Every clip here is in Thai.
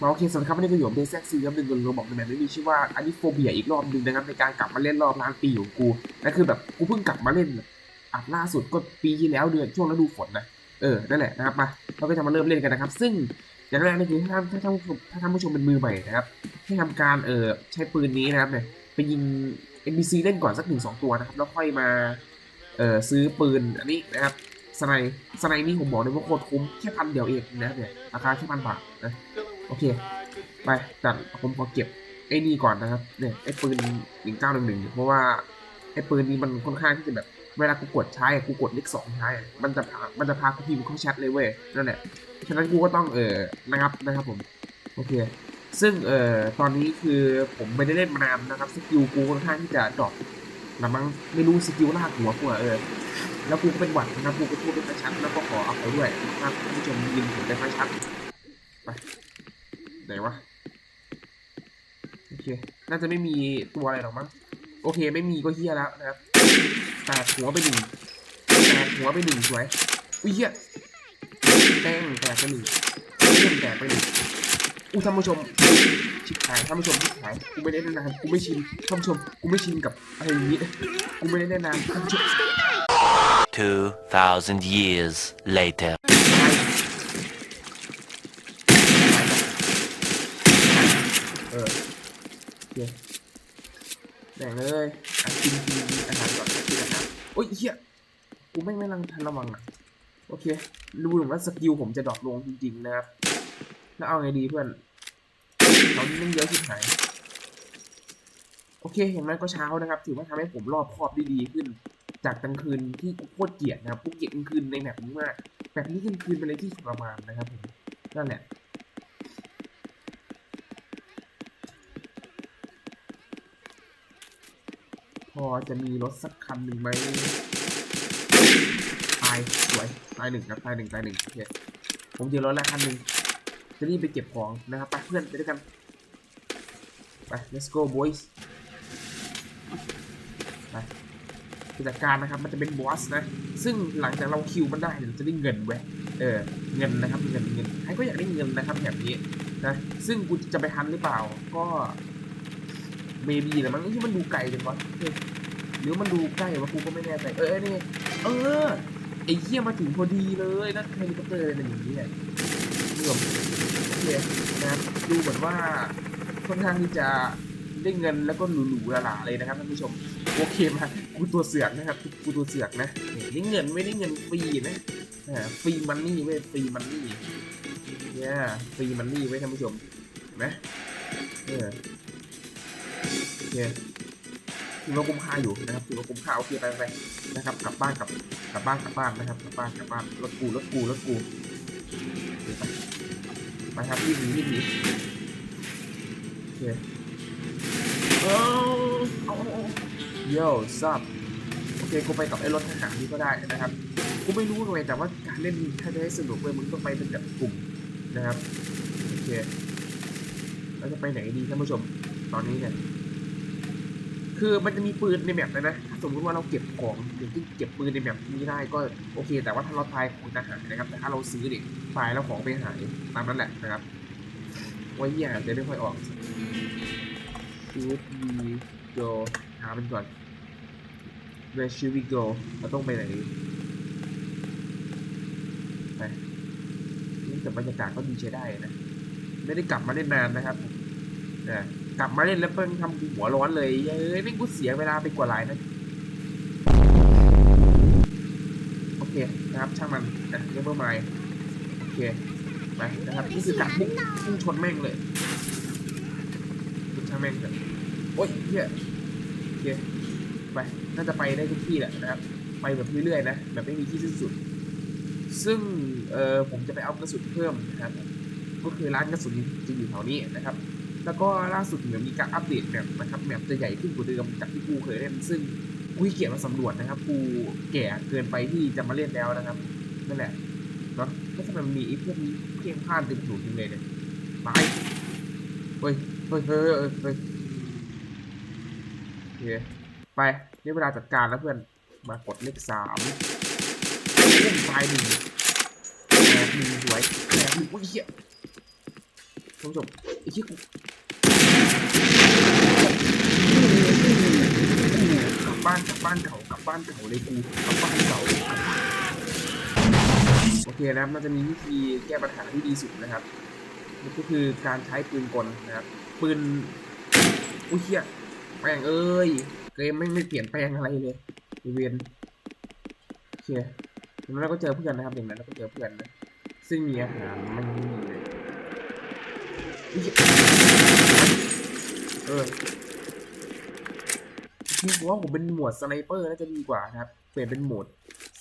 มาโอเคสำหรับครับวันนี้ก็อยู่กับเบสแซกซีครับหนึ่งคนเราบอกในแบบนี้มีชื่อว่าอันนี้โฟเบียอีกรอบหนึ่งนะครับในการกลับมาเล่นรอบล้านปีของกูนั่นคือแบบกูเพิ่งกลับมาเล่นอัดล่าสุดก็ปีที่แล้วเดือนช่วงฤดูฝนนะเออนั่นแหละนะครับมาเราก็จะมาเริ่มเล่นกันนะครับ ซึ่งอย่างแรกนี่คือถ้าถ้าท่านถ้าท่านผู้ชมเป็นมือใหม่นะครับให้ทำการเออใช้ปืนนี้นะครับเนี่ยไปยิง NPC เล่นก่อนสักหนึ่งสองตัวนะครับแล้วค่อยมาเออซื้อปืนอันนี้นะครับสไนด์สไนด์นี่ผมบอกเลยว่าโคตรคุ้มแค่พันเดียวเองนะเนี่ยราคาแค่พันบาทนะ โอเค ไปจัดผมขอเก็บไอ้นี่ก่อนนะครับเนี่ยไอ้ปืนหนึ่งเก้าหนึ่งหนึ่งเพราะว่าไอ้ปืนนี้มันค่อนข้างที่จะแบบเวลากูกดใช้กูกดเลขสองใช้มันจะพามันจะพากูพิมพ์เข้าแชทเลยเว้ยนั่นแหละฉะนั้นกูก็ต้องเออนะครับนะครับผมโอเค ซึ่งเอ่อตอนนี้คือผมไม่ได้เล่นมานานนะครับสกิลกูค่อนข้างที่จะดรอปนะมั้งไม่รู้สกิลลากหัวกูเออแล้วกูก็เป็นหวัดนะครับกูก็พูดไม่ค่อยชัดแล้วก็ขอเอาไปด้วยนะครับท่านผู้ชมยินผมไม่ค่อยชัดไป ไหนวะโอเค น่าจะไม่มีตัวอะไรหรอกมั้ง โอเค ไม่มีก็เฮียแล้วนะครับแตกหัวไปหนึ่งแตกหัวไปหนึ่งสวยอุ้ยเฮียแป้งแตกไปหนึ่งเรื่องแตกไปหนึ่งอู้ท่านผู้ชมชิบหายท่านผู้ชมชิบหายกูไม่ได้เล่นนานกูไม่ชินท่านผู้ชมกูไม่ชินกับอะไรอย่างนี้กูไม่ได้เล่นนานท่านผู้ชม2,000 years later. เออโอเค่งเลยอะกินกินกินอาหารก่อนกินอาหารโอ้ยเฮียกูไม่ไม่รังทันระวังอะ โอเคดูเหมือนว่าสกิลผมจะดรอปลงจริงๆนะครับ แล้วเอาไงดีเพื่อนเขานี่มันเยอะที่ไหนโอเค เห็นไหมก็เช้านะครับ ถือว่าทำให้ผมรอบคอบได้ดีขึ้น จากกลางคืนที่โคตรเกลียดนะครับกูเกลียดกลางคืนในแบบนี้มาก แบบนี้กลางคืนเป็นอะไรที่ทรมานนะครับผมนั่นแหละ อจะมีรถสักคันหนึ่งไหมตายสวยตายหนึ่งครับตายหนึ่งตายหนึ่งโอเคผมเจอรถแล้วคันหนึ่งจะรีบไปเก็บของนะครับไปเพื่อนไปด้วยกันไป let's go boys ไปจัดการนะครับมันจะเป็นบอสนะ ซึ่งหลังจากเราคิวมันได้เนี่ยเราจะได้เงินเว้ยเออเงินนะครับเงินเงินใครก็อยากได้เงินนะครับแบบนี้นะซึ่งกูจะไปทันหรือเปล่าก็เมบีนะมั้งที่มันดูไกลจังวะ หรือมันดูใกล้วะกูก็ไม่แน่ใจเออนี่เออไอ้เหี้ยมาถึงพอดีเลยนั่นเฮลิคอปเตอร์อะไรอย่างนี้เนี่ยรวมโอเคนะครับดูเหมือนว่าค่อนข้างที่จะได้เงินแล้วก็หรูๆหราๆเลยนะครับท่านผู้ชมโอเคมากูตัวเสือกนะครับกูตัวเสือกนะนี่เงินไม่ได้เงินฟรีนะฟรีมันนี่เว้ยฟรีมันนี่เนี่ยฟรีมันนี่เว้ยท่านผู้ชมเห็นไหมเออโอเค ถือว่าคุ้มค่าอยู่นะครับถือว่าคุ้มค่าโอเคไปไปนะครับกลับบ้านกลับกลับบ้านกลับบ้านนะครับกลับบ้านกลับบ้านรถกูรถกูรถกูไปไปครับรีบหนีรีบหนีโอเคเอาเอาเอาโย่ซับโอเคกูไปกับไอ้รถทหารนี่ก็ได้นะครับกูไม่รู้เลยแต่ว่าการเล่นถ้าจะให้สนุกเลยมึงต้องไปเป็นแบบกลุ่มนะครับโอเคเราจะไปไหนดีท่านผู้ชมตอนนี้เนี่ย คือมันจะมีปืนในแมปเลยนะถ้าสมมติว่าเราเก็บของอย่างที่เก็บปืนในแมปนี้ได้ก็โอเค แต่ว่าถ้าเราตายของจะหายนะครับ แต่ถ้าเราซื้อเนี่ยตายแล้วของไปหายตามนั้นแหละนะครับว่าเหี้ยจะไม่ค่อยออกชูดมีโจหามันก่อน Where should we go เราต้องไปไหนไปนี่แต่บรรยากาศก็ดีใช้ได้นะ ไม่ได้กลับมาเล่นนานนะครับแต่ กลับมาเล่นแล้วเพิ่งทำกูหัวร้อนเลยเอ้ยไม่งกูเสียเวลาไปกว่าหลายนะโอเคนะครับช่างมันนะเรียบร้อยโอเคไปนะครับนี่คือการพุ่งพุ่งชนแม่งเลยพุ่งช่างแม่งเถอะโอ๊ยเฮียโอเคไปน่าจะไปได้ทุกที่แหละนะครับไปแบบเรื่อยๆนะแบบไม่มีที่สิ้นสุด ซึ่งเออผมจะไปเอากระสุนเพิ่มนะครับก็คือร้านกระสุนจะอยู่แถวนี้นะครับ แล้วก็ล่าสุดเหมือนมีการอัปเดตแมปนะครับแมปจะใหญ่ขึ้นกว่าเดิมจากที่กูเคยเล่น ซึ่งกูเกียจมาสำรวจนะครับ กูแก่เกินไปที่จะมาเล่นแล้วนะครับนั่นแหละเนาะก็ทำไมมันมีไอ้พวกนี้เพียงพลาดติดถนนจริงเลยเนี่ยตายเฮ้ยเฮ้ยเฮ้ยเฮ้ยโอเคไปได้เวลาจัดการแล้วเพื่อนมากดเลขสามพุ่งตายหนึ่งแตกหนึ่งสวยแตกหนึ่งโอ้ยเหี้ย ท่านผู้ชมไอ้เหี้ยกูกลับบ้านกลับบ้านเก่ากลับบ้านเก่าเลยกูกลับบ้านเก่าโอเคนะครับมันจะมีวิธีแก้ปัญหาที่ดีสุดนะครับก็คือการใช้ปืนกลนะครับ ปืนอุ้ยเหี้ยแปลงเอ้ยเกมไม่ไม่เปลี่ยนแปลงอะไรเลยเวียนโอเคแล้วเราก็เจอเพื่อนนะครับอย่างนั้นเราก็เจอเพื่อนนะซึ่งมีอาหารไม่มีเลย เออพี่ว่าผมเป็นหมวดสไนเปอร์น่าจะดีกว่านะครับ เปลี่ยนเป็นหมวด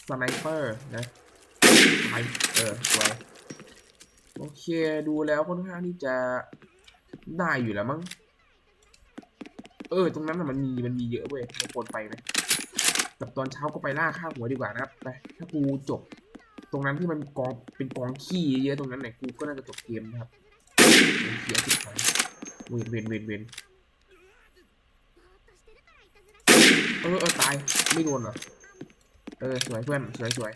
สไนเปอร์นะไปเออสวโอเคดูแล้วค่อนข้างที่จะได้อยู่แล้วมั้ง เออ ตรงนั้นน่มันมีมันมีเยอะเว้ยเราควรไปนะแบบตอนเช้าก็ไปล่าข้าหัวดีกว่านะครับไปถ้ากูจบ ตรงนั้นที่มันกองเป็นกองขี้เยอะตรงนั้นเนี่ยกูก็น่าจะจบเกมนะครับ เสียสิบครั้งเวนเวนเวนเวนเออเออตาย ไม่โดนเหรอ เออ สวยเพื่อน สวยสวย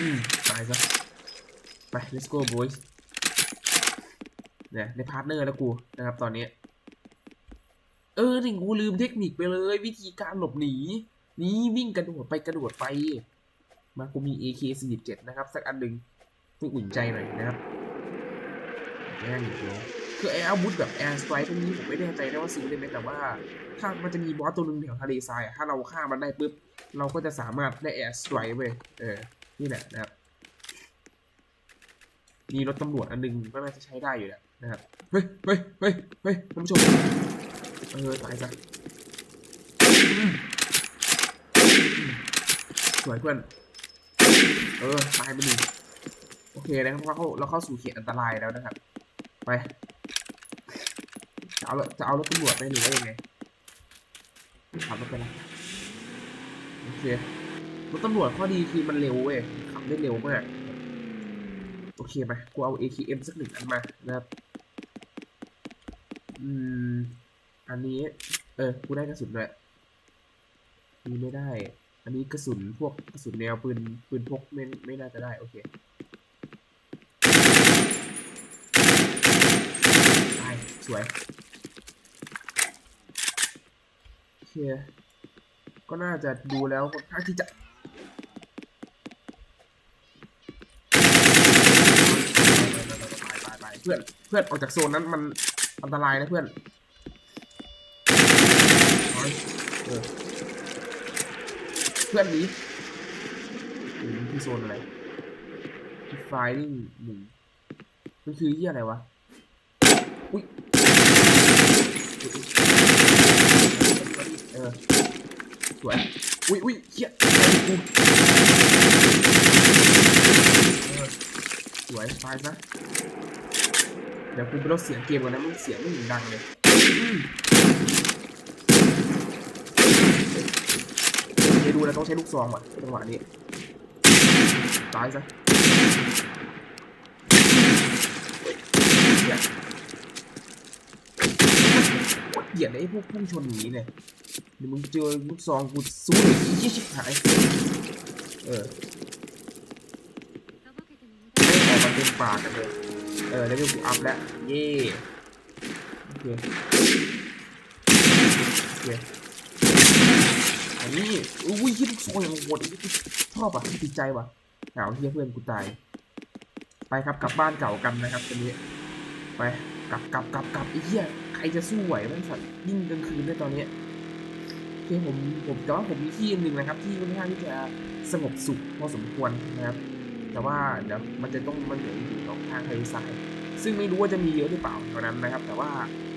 อืมตายซะไป let's go boys เนี่ยในพาร์ทเนอร์แล้วกูนะครับตอนนี้ เออถึงกูลืมเทคนิคไปเลย วิธีการหลบหนี นี่วิ่งกระโดดไปกระโดดไป มากูมี AK47 นะครับ สักอันหนึ่งเพื่ออุ่นใจหน่อยนะครับแม่งอีกแล้วคือไอ้อาวุธแบบแอร์สไตร์พวกนี้ผมไม่แน่ใจนะว่าซื้อได้ไหมแต่ว่า ถ้ามันจะมีบอสตัวหนึ่งแถวทะเลทรายถ้าเราฆ่ามันได้ปุ๊บ เราก็จะสามารถได้แอร์สไตร์เว้ยเออ นี่แหละนะครับ มีรถตำรวจอันหนึงก็น่าจะใช้ได้อยู่แหละนะครับ เฮ้ยเฮ้ยเฮ้ยเฮ้ยท่านผู้ชม เออตายซะสวยเพื่อน ออตายไปหนึ่งโอเคนะครับเราเข้าเราเข้าสู่เขตอันตรายแล้วนะครับ ไป จะเอาจะเอารถตำรวจไปหรือว่ายังไงขับรถไปละโอเครถตำรวจข้อดีคือมันเร็วเว้ยขับได้เร็วมากโอเคไหมกูเอา ATM สักหนึ่งอันมานะครับอืมอันนี้ เออ กูได้กระสุนด้วยนี่ไม่ได้ อันนี้กระสุนพวกกระสุนแนวปืนปืนพกไม่ไม่น่าจะได้ โอเคตายสวยโอเคก็น่าจะดูแล้วค่อนข้างที่จะเพื่อนเพื่อนออกจากโซนนั้นมันอันตรายนะเพื่อนเออ พื่อนนีอืมที่โซนอะไรไฟลิ่งหนึ่งมันคือที่อะไรวะ อุ้ยเออสวย อุ้ยอุ้ยเฮียสวยตายซะเดี๋ยวกูไปลดเสียงเกมก่อนนะมันเสียงไม่ดังเลยอืม เดี๋ยวดูแล้วต้องใช้ลูกซองว่ะจังหวะนี้ตายซะเหี้ยโคตรเกลียดไอ้พวกพุ่งชนอย่างนี้เนี่ยเดี๋ยวมึงเจอลูกซองกูสู้อีกยี่ชิบหาย เออม่ออกมาเต็มปากกันเลย เออแล้วกูอัพแล้ว เย่โอเคโอเค อันนี้อุ้ยคิดลูกซองอย่างโหดชอบอะติดใจว่ะเหงาเฮียเพื่อนกูตาย ไปครับกลับบ้านเก่ากันนะครับตอนนี้ ไปกลับกลับกลับกลับไอ้เหี้ยใครจะสู้ไหวบ้างสัตว์ยิ่งกลางคืนด้วยตอนนี้โอเคผมผมแต่ว่าผมมีที่หนึ่งนะครับ ที่ค่อนข้างที่จะสงบสุขพอสมควรนะครับ แต่ว่าเดี๋ยวมันจะต้องมันเหลืออยู่ตรงทางทะเลทราย ซึ่งไม่รู้ว่าจะมีเยอะหรือเปล่าเท่านั้นนะครับ แต่ว่า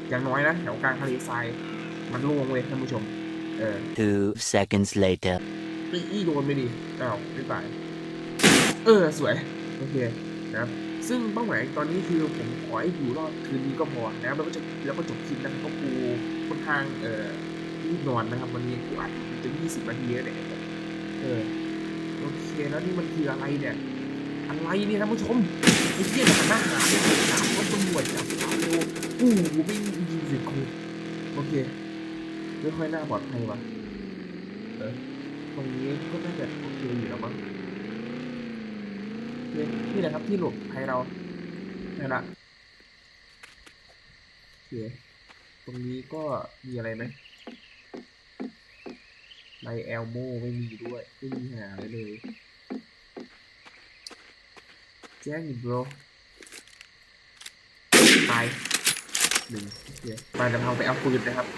อย่างน้อยนะแถวกลางทะเลทรายมันโล่งเลยท่านผู้ชม Two seconds later. อีอีโดนไม่ดี อ้าว ไม่ตาย เออ สวย โอเคนะครับซึ่งเป้าหมายตอนนี้คือผมขอให้อยู่รอดคืนนี้ก็พอนะครับแล้วก็จะแล้วก็จบคลิปนะครับเพราะกูค่อนข้างเอ่อรีบนอนนะครับ วันนี้กูอัดจะ20นาทีแล้วเนี่ยเออโอเคแล้วนี่มันคืออะไรเนี่ย อะไรเนี่ยท่านผู้ชมไอ้เหี้ยทหารทหารเนี่ยถามว่าตำรวจจับเรากูไม่ยิงสิกูโอเค ไม่ค่อยน่าปลอดภัยว่ะเออตรงนี้ก็น่าจะโอเคอยู่แล้วมั้งนี่แหละครับที่หลบภัยเรานั่นแหละโอเคตรงนี้ก็มีอะไรไหมไลแอลโมไม่มีด้วยไม่มีหาอะไรเลย แจ้งอีก bro ตายหนึ่งโอเคมาเดี๋ยวเราไปเอาปืนนะครับ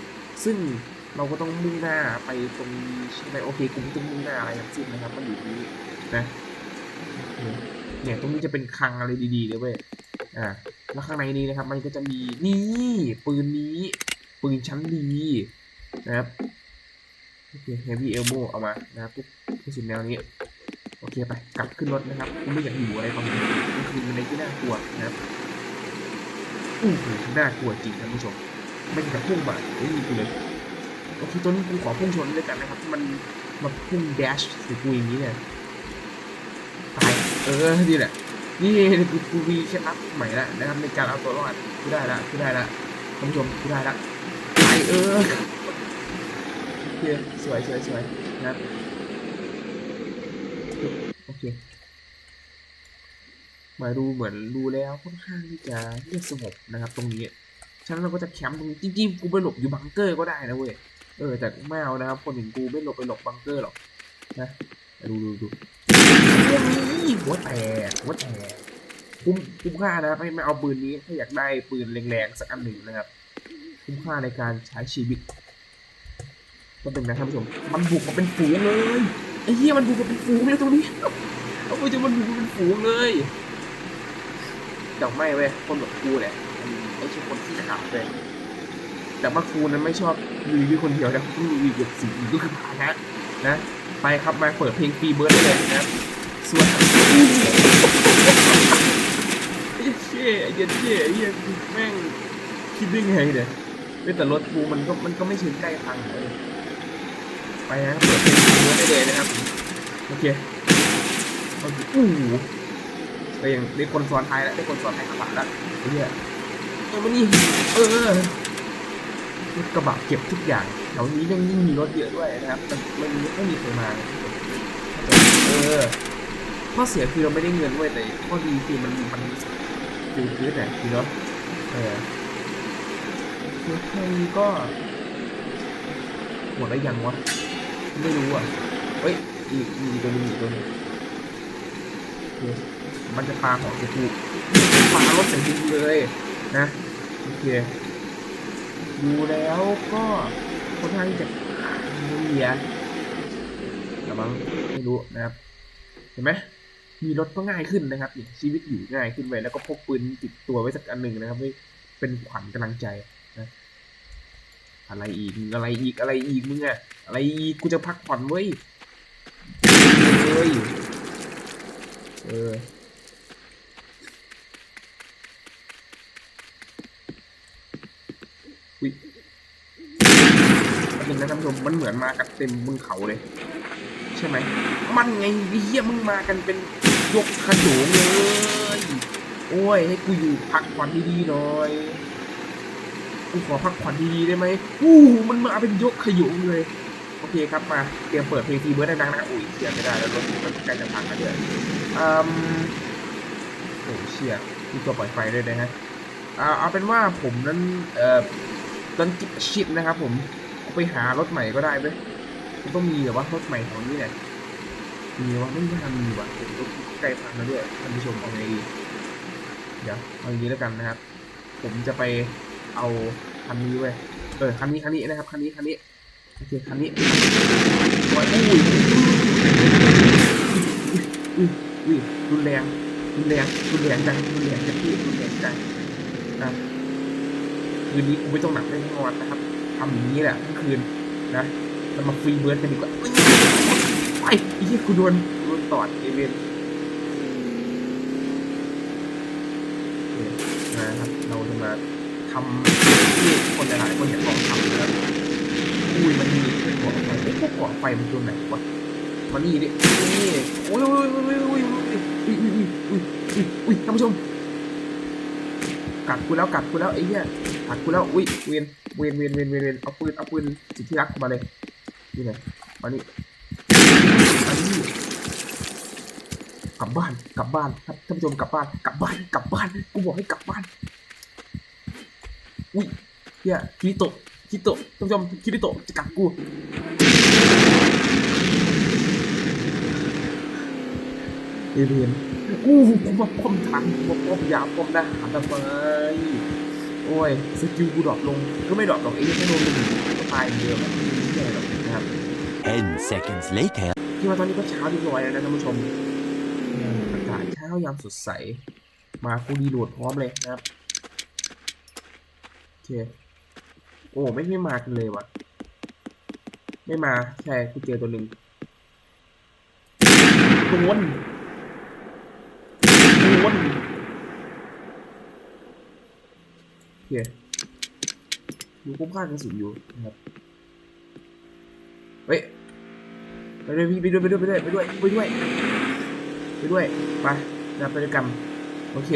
ซึ่ง เราก็ต้องมุ่งหน้าไปตรงใช่ไหมโอเคกูไม่ต้องมุ่งหน้าอะไรทั้งสิ้นนะครับ มันอยู่ตรงนี้นะเนี่ยตรงนี้จะเป็นคลังอะไรดีๆเลยเว้ยอ่าแล้วข้างในนี้นะครับ มันก็จะมีนี่ปืนนี้ ปืนชั้นดีนะครับโอเค heavy elbow เอามานะครับทุกกระสุนแนวนี้โอเคไปกลับขึ้นรถนะครับกูไม่อยากอยู่อะไรตอนนี้มันคือมันในที่น่ากลัวนะครับอู้หูน่ากลัวจริงท่านผู้ชมไม่จะพุ่งมาไอ้นี่กูเลย โอเคตัวนี้กูขอพุ่งชนด้วยกันนะครับมันมาพุ่งแดชใส่กูอย่างนี้เนี่ยตายเออนี่แหละนี่กูกูมีเคล็ดลับใหม่แล้วนะครับในการเอาตัวรอดกูได้ละกูได้ละท่านผู้ชมกูได้ละตายเออโอเคสวยสวยสวยนะครับโอเคมาดูเหมือนดูแล้วค่อนข้างที่จะเงียบสงบนะครับ ตรงนี้ ฉะนั้นเราก็จะแคมป์ตรงนี้จริงๆกูไปหลบอยู่บังเกอร์ก็ได้นะเว้ย เออแต่ไม่เอานะครับ คนอย่างกูไม่หลบไปหลบบังเกอร์หรอกนะดูดูดูเรื่องนี้หัวแตกหัวแตกคุ้มคุ้มค่านะไม่ไม่เอาปืนนี้ถ้าอยากได้ปืนแรงๆสักอันหนึ่งนะครับ คุ้มค่าในการใช้ชีวิตก็เป็นนะท่านผู้ชมมันบุกมาเป็นฝูงเลยไอ้เหี้ยมันบุกมาเป็นฝูงเลยตรงนี้เอาไปจะมันบุกมาเป็นฝูงเลยแต่ไม่เว้ยคนแบบกูเนี่ยมันไม่ใช่คนที่ขาวเลย แต่ว่ากูนั้นไม่ชอบรีวิวคนเดียวนะกูรีวิวกับสิ่งก็คือพานะนะ ไปครับมาเปิดเพลงฟรีเบิร์ดได้เลยนะส่วนไอ้เชี่ยไอ้เหี้ยเชี่ยไอ้เหี้ยแม่งคิดได้ไงเนี่ยเว้ยแต่รถกูมันก็มันก็ไม่ถึงใกล้พังเลยไปนะเปิดเพลงฟรีเบิร์ดได้เลยนะครับโอเคโอเคอู้หูได้ยังได้คนซ้อนท้ายแล้วได้คนซ้อนท้ายข้างหลังแล้วไอ้เหี้ยเออมันนี่เออ รถกระบะเก็บทุกอย่างแถวนี้ยังยิ่งมีรถเยอะด้วยนะครับมันมันไม่มีใครมาเออข้อเสียคือเราไม่ได้เงินเว้ยแต่ข้อดีคือมันมันฟิลคืดเนี่คือเนาะเออคือแค่นี้ก็หมดแล้วยังวะไม่รู้อะเฮ้ยอีกมีตัวนึงอีกตัวนึงโอมันจะปาของจะถูกปารถใส่ดินเลยนะโอเค ดูแล้วก็ค่อนข้างจะเลียแต่บางไม่รู้นะครับ เห็นไหมมีรถก็ง่ายขึ้นนะครับชีวิตอยู่ง่ายขึ้นไปแล้วก็พกปืนติดตัวไว้สักอันหนึ่งนะครับไว้เป็นขวัญกำลังใจนะอะไรอีกอะไรอีกอะไรอีกมึงอะอะไรอีกกูจะพักผ่อนเว้ยเฮ้ยเออ จริงนะท่านผู้ชมมันเหมือนมากันเต็มบนเขาเลย ใช่ไหมมันไงไอ้เหี้ยมึงมากันเป็นยกขโยงเลยโอ้ยให้กูอยู่พักผ่อนดีๆหน่อยกูขอพักผ่อนดีๆได้ไหมอู้มันมาเป็นยกขโยงเลยโอเคครับมาเตรียมเปิดเพลงทีเบิร์ดดังนะอุ้ยเสียไม่ได้แล้วรถมันใกล้จะพังแล้วเดี๋ยวอืมโอ้เชียมีตัวปล่อยไฟด้วยนะฮะอ่าเอาเป็นว่าผมนั้นเอ่อตอนจิบชิดนะครับผม ไปหารถใหม่ก็ได้เว้ยมันต้องมีแบบว่ารถใหม่ของนี้เนี่ย มีว่าไม่น่ามีว่ะผมรถใกล้พังแล้วด้วยท่านผู้ชมเอาไงดีเดี๋ยวเอาอย่างนี้แล้วกันนะครับ ผมจะไปเอาคันนี้เว้ย เออคันนี้คันนี้นะครับคันนี้คันนี้โอเคคันนี้โอ้ยอุ้ยอุ้ยรุนแรงรุนแรงรุนแรงจังรุนแรงจังพี่รุนแรงจังอะคืนนี้กูไม่ต้องหนักแน่นอนนะครับ ทำอย่างนี้แหละทั้งคืนนะเรามาฟรีเบิร์ดกันดีกว่าไปไอ้เหี้ยกูโดนโดนตอดเอเวนนะครับเราจะมาทำที่คนหลายๆคนอยากลองทำนะครับอุ้ยมันมีเป็นเกาะไฟไอ้พวกเกาะไฟมันตัวไหนวะมานี่ดินี่โอ้ยโอ้ยโอ้ยโอ้ยโอ้ยโอ้ยโอ้ยอุ้ยอุ้ยอุ้ยอุ้ยท่านผู้ชม กัดกูแล้วกัดกูแล้วไอ้เหี้ยกัดกูแล้วอุ้ยเวียนเวียนเวียนเวียนเวนเวนเอาปืนเอาปืนสิทธิรักมาเลยนี่ไงมานี่มานี่กลับบ้านกลับบ้านท่านผู้ชมกลับบ้านกลับบ้านกลับบ้านกูบอกให้กลับบ้านอุ้ยเฮียคิริโตะคิริโตะท่านผู้ชมคิริโตะจะกัดกูเอเลียน อู้ผมมาป้อมทันผมมาป้อมยาป้อมทหารทำไมโอ้ยสกิลกูดรอปลงก็ไม่ดรอปหรอกไอ้เหี้ยแค่โดนลงก็ตายอย่างเดียวแบบไม่ใช่หรอกนะครับ10 seconds later. ที่ว่าตอนนี้ก็เช้าเรียบร้อยแล้วนะท่านผู้ชมอืมอากาศเช้ายามสดใส มาคูดีโหลดพร้อมเลยนะครับโอเคโอ้ไม่ไม่มากันเลยว่ะ ไม่มาใช่กูเจอตัวหนึ่งโดนโด นโอเคดูคุ้มค่ากระสุนอยู่นะครับเฮ้ยไปด้วยพี่ไปด้วยไปด้วยไปด้วยไปด้วยไปด้วยไปด้วยไปนะไปด้วยกันโอเค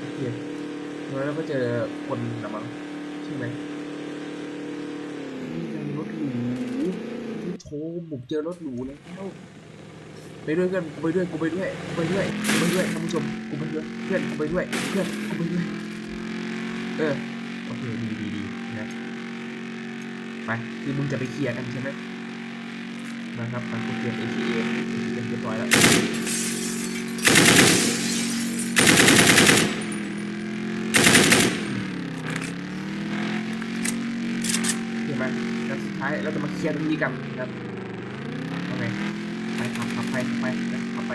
โอเคแล้วก็เจอคนละมั้งใช่ไหมนี่ไงรถหรูที่ โชว์ผมเจอรถหรูแล้วไปด้วยกันกูไปด้วยกูไปด้วยกูไปด้วยกูไปด้วยท่านผู้ชมกูไปด้วยเพื่อนกูไปด้วยเพื่อนกูไปด้วยเออโอเคดีดีดีนะไปคือมึงจะไปเคลียร์กันใช่ไหมนะครับไปกูเตรียม ATA เตรียมเรียบร้อยแล้วเห็นไหมแล้วสุดท้ายเราจะมาเคลียร์ตรงนี้กันนะครับโอเคไปขับขับ ไปไปขับไป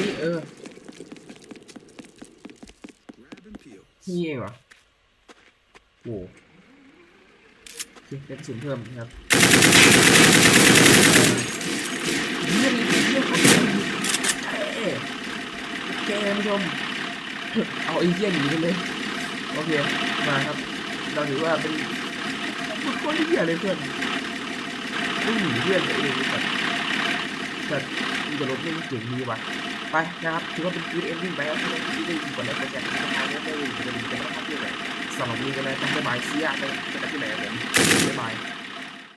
นี้เออที่เองเหรอโอ้โหโอเคได้กระสุนเพิ่มครับเยี่ยมเยี่ยมของเอ้แกท่านผู้ชมเอาไอ้เยี่ยหนีไปเลยโอเคมาครับ เราถือว่าเป็นเป็นคนที่เหี้ยเลยเพื่อน ต้องหนีเพื่อนตัวเองแต่แต่มีแต่รถไม่เก่งดีว่ะไปนะครับถือว่าเป็นคลิปเอ็นดิ้งไปแล้วที่ได้ที่ได้ยินก่าแล้วแต่แกที่ทำงานเนี่ยได้ยินจะได้ยินกันนะครับที่ไหนสำหรับวันนี้กันเลยต้องบ๊ายบายเสียไปกันที่ไหนผมบ๊ายบาย